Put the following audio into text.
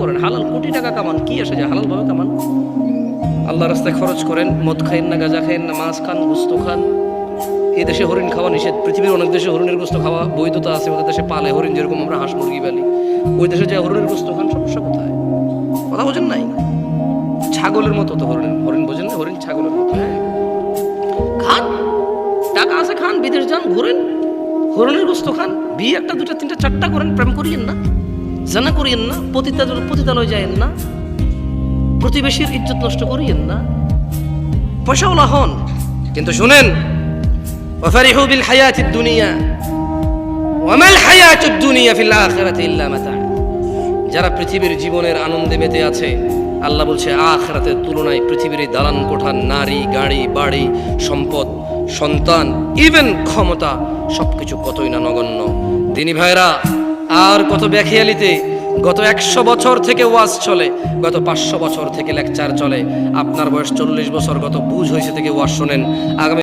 করেন। হালাল কোটি টাকা কামান, কি আসে যায় হালাল ভাবে কামান? আল্লাহ রাস্তায় খরচ করেন, মদ খাইন না, গাঁজা খাইন না, মাছ খান, গুস্ত খান। এই দেশে হরিণ খাওয়া নিষেধ। পৃথিবীর অনেক দেশে হরিণের গোস্ত খাওয়া বৈধতা আছে ওদের দেশে পালে হরিণ, যেরকম আমরা হাঁস, মুরগি পালি ওই দেশে যে হরিণের গোস্ত খান, সমস্যা কোথায়? কথা বোঝেন নাই? ছাগলের মতো তো হরিণ হরিণ বোঝেন না, হরিণ ছাগলের মতো। হ্যাঁ। খান, টাকা আছে, খান, বিদেশ যান, ঘুরেন। হরিণের গোস্ত খান, বিয়ে একটা, দুটা, তিনটা, চারটা করেন, প্রেম করিয়েন না। জানা করিয়েন না পতিতা পতিতালয় যায়েন না প্রতিবেশীর ইজ্জত নষ্ট করিয়েন না পয়সাওয়ালা হন কিন্তু শুনেন وفرحوا بالحياة الدنيا وما الحياة الدنيا في الآخرة إلا متاع যারা পৃথিবীর জীবনের আনন্দে মেতে আছে আল্লাহ বলছে আখরাতের তুলনায় পৃথিবীর এই দালান কোঠা নারী গাড়ি বাড়ি সম্পদ সন্তান ইভেন ক্ষমতা সবকিছু কতই না নগণ্য দিনী ভাইরা আর কত ব্যাখিয়ালিতে, গত একশো বছর থেকে ওয়াজ চলে, গত পাঁচশো বছর থেকে লেকচার চলে। আপনার বয়স চল্লিশ বছর, গত বুঝ হয়েছে থেকে ওয়াজ শোনেন। আগামী